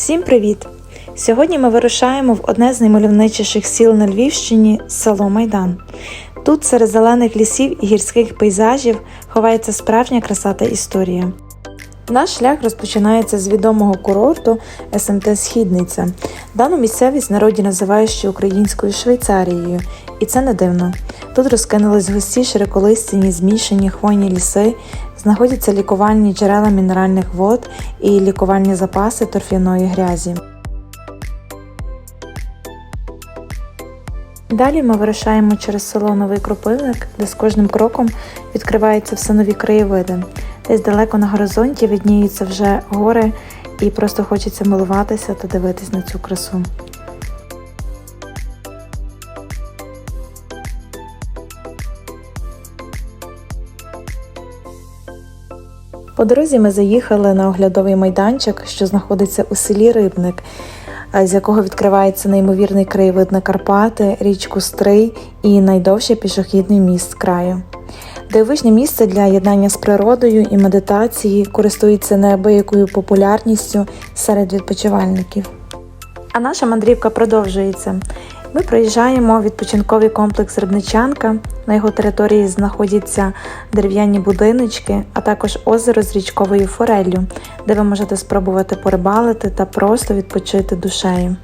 Всім привіт! Сьогодні ми вирушаємо в одне з наймальовничіших сіл на Львівщині село Майдан. Тут серед зелених лісів і гірських пейзажів ховається справжня краса та історія. Наш шлях розпочинається з відомого курорту СМТ Східниця. Дану місцевість народі називають ще українською Швейцарією, і це не дивно. Тут розкинулись густі широколистяні змішані хвойні ліси, знаходяться лікувальні джерела мінеральних вод і лікувальні запаси торфяної грязі. Далі ми вирушаємо через село Новий Кропивник, де з кожним кроком відкриваються все нові краєвиди. Десь далеко на горизонті видніються вже гори, і просто хочеться милуватися та дивитись на цю красу. По дорозі ми заїхали на оглядовий майданчик, що знаходиться у селі Рибник, з якого відкривається неймовірний краєвид на Карпати, річку Стрий і найдовший пішохідний міст краю. Дивовижне місце для єднання з природою і медитації користується неабиякою популярністю серед відпочивальників. А наша мандрівка продовжується. Ми проїжджаємо відпочинковий комплекс Рибничанка. На його території знаходяться дерев'яні будиночки, а також озеро з річковою фореллю, де ви можете спробувати порибалити та просто відпочити душею.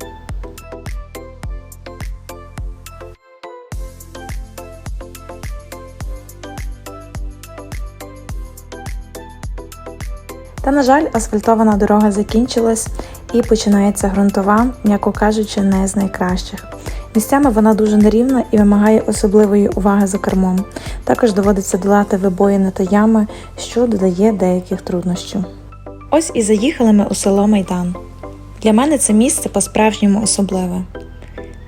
Та, на жаль, асфальтована дорога закінчилась і починається ґрунтова, м'яко кажучи, не з найкращих. Місцями вона дуже нерівна і вимагає особливої уваги за кермом. Також доводиться долати вибоїни та ями, що додає деяких труднощів. Ось і заїхали ми у село Майдан. Для мене це місце по-справжньому особливе.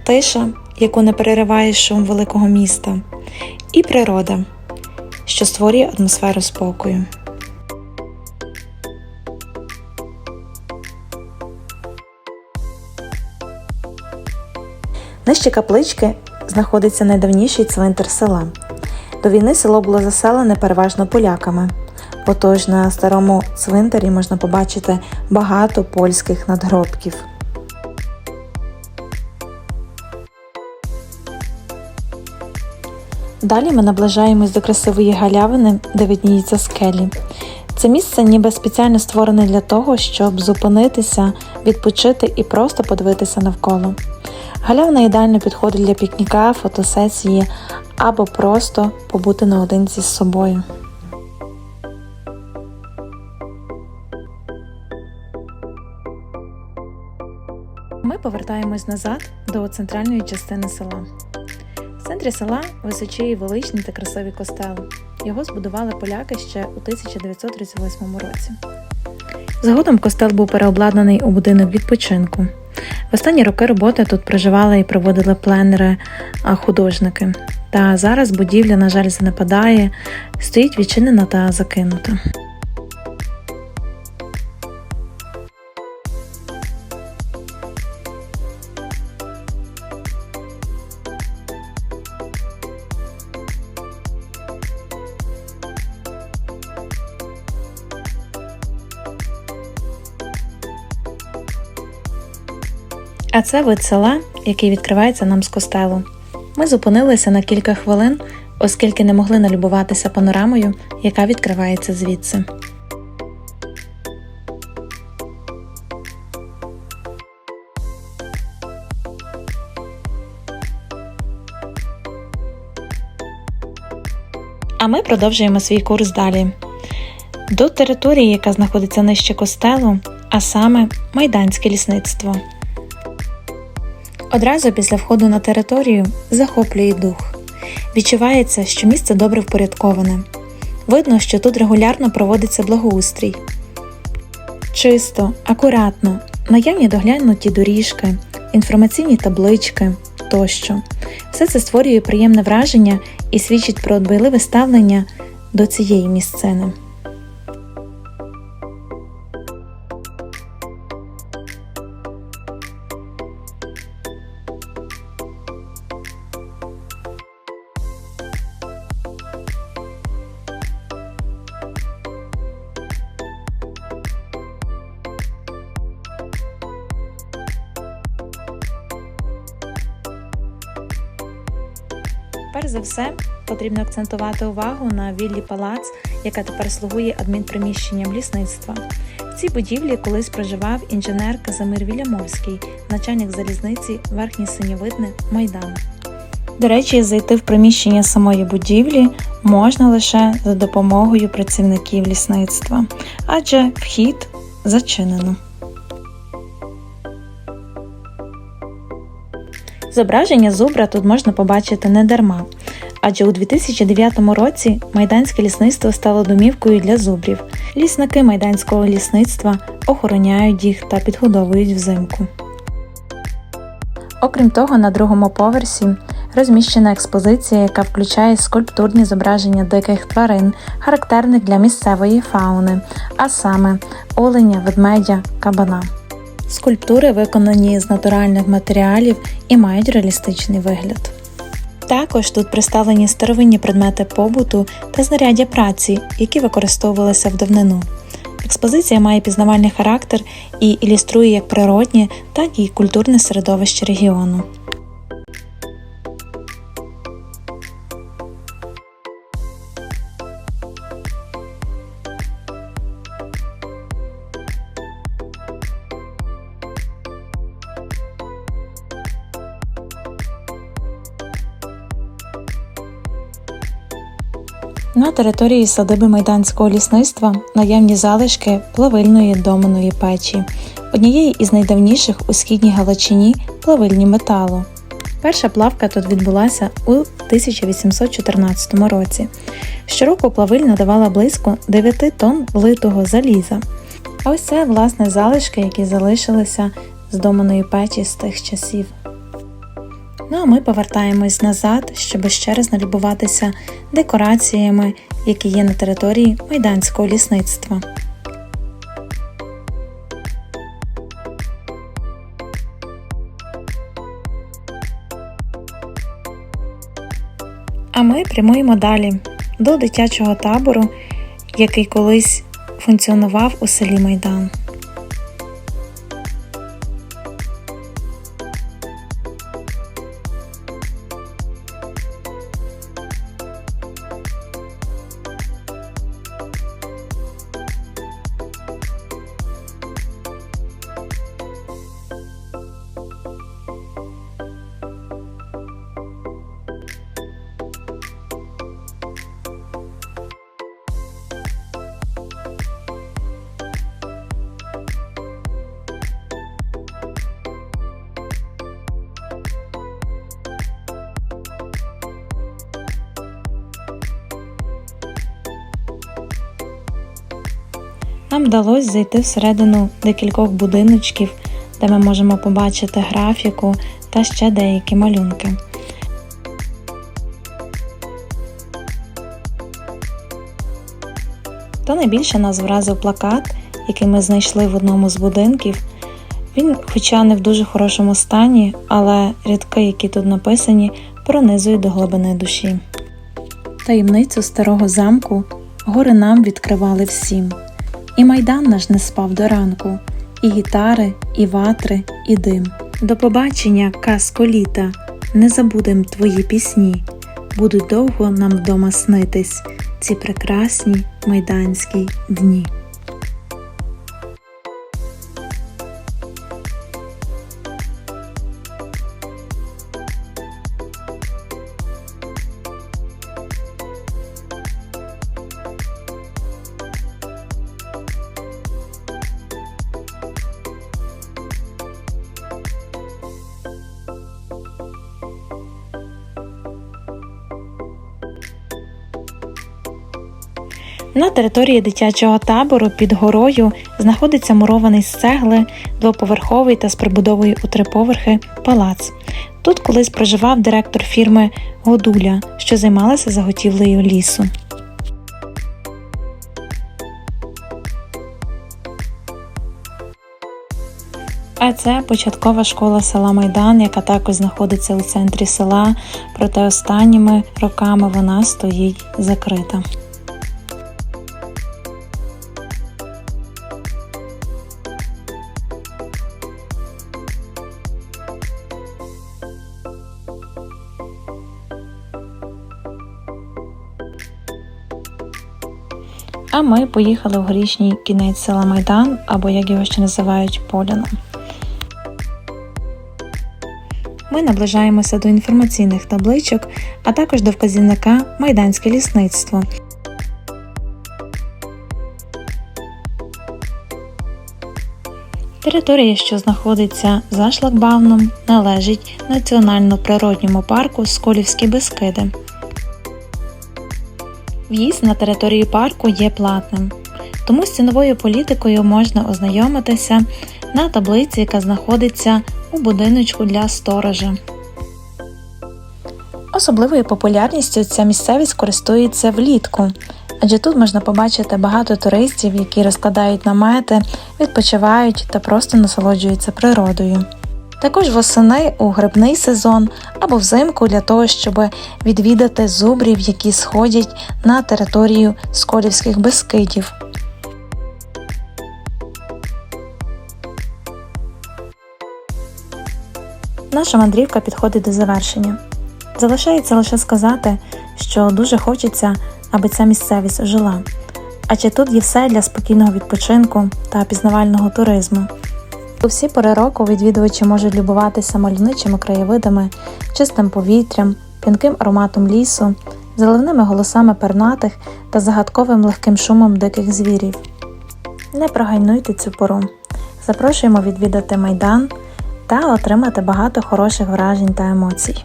Тиша, яку не перериває шум великого міста, і природа, що створює атмосферу спокою. Нижче каплички знаходиться найдавніший цвинтар села. До війни село було заселене переважно поляками. Отож на старому цвинтарі можна побачити багато польських надгробків. Далі ми наближаємось до красивої галявини, де видніються скелі. Це місце ніби спеціально створене для того, щоб зупинитися, відпочити і просто подивитися навколо. Галявина ідеально підходить для пікніка, фотосесії або просто побути наодинці з собою. Ми повертаємось назад до центральної частини села. В центрі села височіє величний та красивий костел. Його збудували поляки ще у 1938 році. Згодом костел був переобладнаний у будинок відпочинку. В останні роки роботи тут проживали і проводили пленери художники. Та зараз будівля, на жаль, занепадає, стоїть відчинена та закинута. А це вид села, який відкривається нам з костелу. Ми зупинилися на кілька хвилин, оскільки не могли налюбуватися панорамою, яка відкривається звідси. А ми продовжуємо свій курс далі. До території, яка знаходиться нижче костелу, а саме майданське лісництво. Одразу після входу на територію захоплює дух. Відчувається, що місце добре впорядковане. Видно, що тут регулярно проводиться благоустрій. Чисто, акуратно, наявні доглянуті доріжки, інформаційні таблички тощо. Все це створює приємне враження і свідчить про дбайливе ставлення до цієї місцини. Перш за все, потрібно акцентувати увагу на віллі Палац, яка тепер слугує адмінприміщенням лісництва. В цій будівлі колись проживав інженер Казимир Вілямовський, начальник залізниці Верхнє Синьовидне Майдан. До речі, зайти в приміщення самої будівлі можна лише за допомогою працівників лісництва, адже вхід зачинено. Зображення зубра тут можна побачити не дарма, адже у 2009 році майданське лісництво стало домівкою для зубрів. Лісники майданського лісництва охороняють їх та підгодовують взимку. Окрім того, на другому поверсі розміщена експозиція, яка включає скульптурні зображення диких тварин, характерних для місцевої фауни, а саме оленя, ведмедя, кабана. Скульптури виконані з натуральних матеріалів і мають реалістичний вигляд. Також тут представлені старовинні предмети побуту та знаряддя праці, які використовувалися в давнину. Експозиція має пізнавальний характер і ілюструє як природнє, так і культурне середовище регіону. Території садиби майданського лісництва наявні залишки плавильної доманої печі, однієї із найдавніших у східній Галичині плавильні металу. Перша плавка тут відбулася у 1814 році. Щороку плавильня давала близько 9 тонн литого заліза. А ось це власне залишки, які залишилися з доманої печі з тих часів. Ну а ми повертаємось назад, щоб ще раз налюбуватися декораціями, які є на території майданського лісництва. А ми прямуємо далі до дитячого табору, який колись функціонував у селі Майдан. Нам вдалося зайти всередину декількох будиночків, де ми можемо побачити графіку та ще деякі малюнки. Та найбільше нас вразив плакат, який ми знайшли в одному з будинків. Він, хоча не в дуже хорошому стані, але рядки, які тут написані, пронизують до глибини душі. Таємницю старого замку гори нам відкривали всім. І майдан наш не спав до ранку, і гітари, і ватри, і дим. До побачення, казко літа, не забудем твої пісні, будуть довго нам вдома снитись ці прекрасні майданські дні. На території дитячого табору під горою знаходиться мурований з цегли, двоповерховий та з прибудовою у три поверхи палац. Тут колись проживав директор фірми Годуля, що займалася заготівлею лісу. А це початкова школа села Майдан, яка також знаходиться у центрі села, проте останніми роками вона стоїть закрита. А ми поїхали в горішній кінець села Майдан, або як його ще називають Поляном. Ми наближаємося до інформаційних табличок, а також до вказівника Майданське лісництво. Територія, що знаходиться за шлагбауном, належить Національно-природньому парку Сколівські Бескиди. В'їзд на територію парку є платним, тому з ціновою політикою можна ознайомитися на таблиці, яка знаходиться у будиночку для сторожа. Особливою популярністю ця місцевість користується влітку, адже тут можна побачити багато туристів, які розкладають намети, відпочивають та просто насолоджуються природою. Також восени у грибний сезон або взимку для того, щоб відвідати зубрів, які сходять на територію Сколівських Бескидів. Наша мандрівка підходить до завершення. Залишається лише сказати, що дуже хочеться, аби ця місцевість жила. Адже тут є все для спокійного відпочинку та пізнавального туризму. У всі пори року відвідувачі можуть любуватися мальовничими краєвидами, чистим повітрям, пінким ароматом лісу, заливними голосами пернатих та загадковим легким шумом диких звірів. Не прогайнуйте цю пору. Запрошуємо відвідати майдан та отримати багато хороших вражень та емоцій.